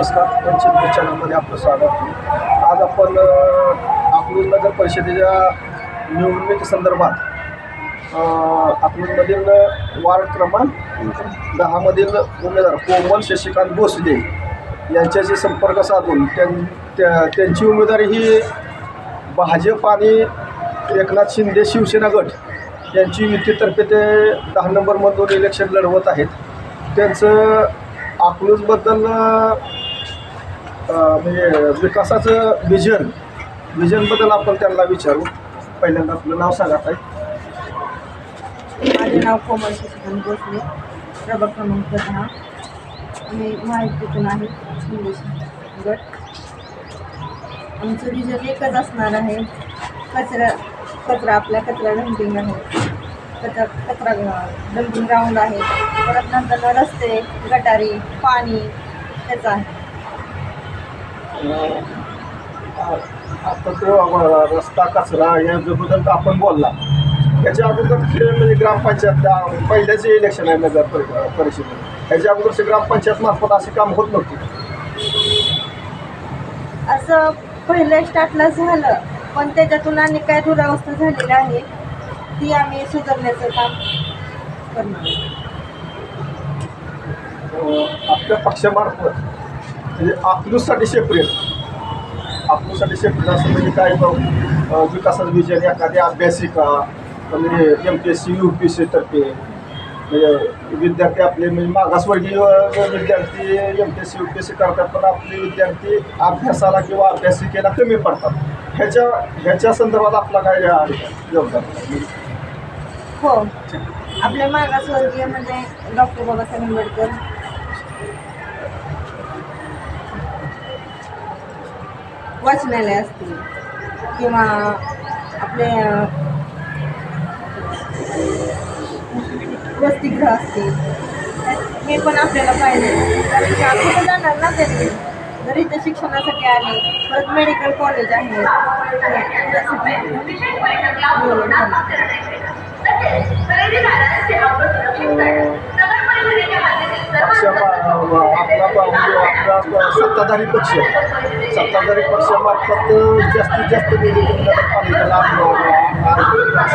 नमस्कार. पंचित चॅनलमध्ये आपलं स्वागत. आज आपण अकलूज नगर परिषदेच्या निवडणुकी संदर्भात अकलूजमधील वार्ड क्रमांक दहामधील उमेदवार कोमल शशिकांत भोसले यांच्याशी संपर्क साधून त्यां त्या- त्यांची उमेदवारी ही भाजप आणि एकनाथ शिंदे शिवसेना गट यांची युतीतर्फे ते दहा नंबरमधून इलेक्शन लढवत आहेत. त्यांचं अकलूजबद्दल म्हणजे विकासाचं विजन विजनबद्दल आपण त्यांना विचारू. पहिल्यांदा आपलं नाव सांगा काय माझे नाव कोमल शशिकांत भोसले प्रभाग क्रमांक दहा. आम्ही माहितीतून आहे इंग्लिश गट आमचं विजन एकच असणार आहे. कचरा कचरा आपल्या कचरा डम्पिंग आहे. कचरा कचरा डम्पिंग ग्राउंड आहे. परत नंतर रस्ते गटारी पाणी त्याचं आहे. आता तो रस्ता कचरा याबद्दल तर आपण बोलला याच्या अगोदर ते म्हणजे ग्रामपंचायत त्या पहिल्याच इलेक्शन आहे नगर परि- परिषदेत. ह्याच्या अगोदरचे ग्रामपंचायत मार्फत असे काम होत नव्हते. असं पहिल्या स्टार्टला झालं पण त्याच्यातून आणि काय दुरावस्था झालेली आहे ती आम्ही सुधारण्याचं काम करणार. आपल्या पक्षामार्फत म्हणजे आपलूसाठी सेपरेट आपलूसाठी सेपरेट असं म्हणजे काय विकासाचं विजन एखादी अभ्यासिका म्हणजे M P S C U P S सीतर्फे म्हणजे विद्यार्थी आपले म्हणजे मागासवर्गीय विद्यार्थी M P S C U P S C करतात पण आपले विद्यार्थी अभ्यासाला किंवा अभ्यासिकेला कमी पडतात. ह्याच्या ह्याच्या संदर्भात आपला काय आहे? योगदान? हो. आपल्या मागासवर्गीय म्हणजे डॉक्टर बाबासाहेब आंबेडकर वाचनालय असतील किंवा आपले अं, वसतिगृह असतील हे पण आपल्याला पाहिजे. कारण की आपण जाणार ना त्यांनी जर ते शिक्षणासाठी आले परत मेडिकल कॉलेज आहे. त्यासाठी निवडून करणार. पक्ष आपला आपला आपला सत्ताधारी पक्ष. सत्ताधारी पक्षामार्फत जास्तीत जास्त निधी पालिकेला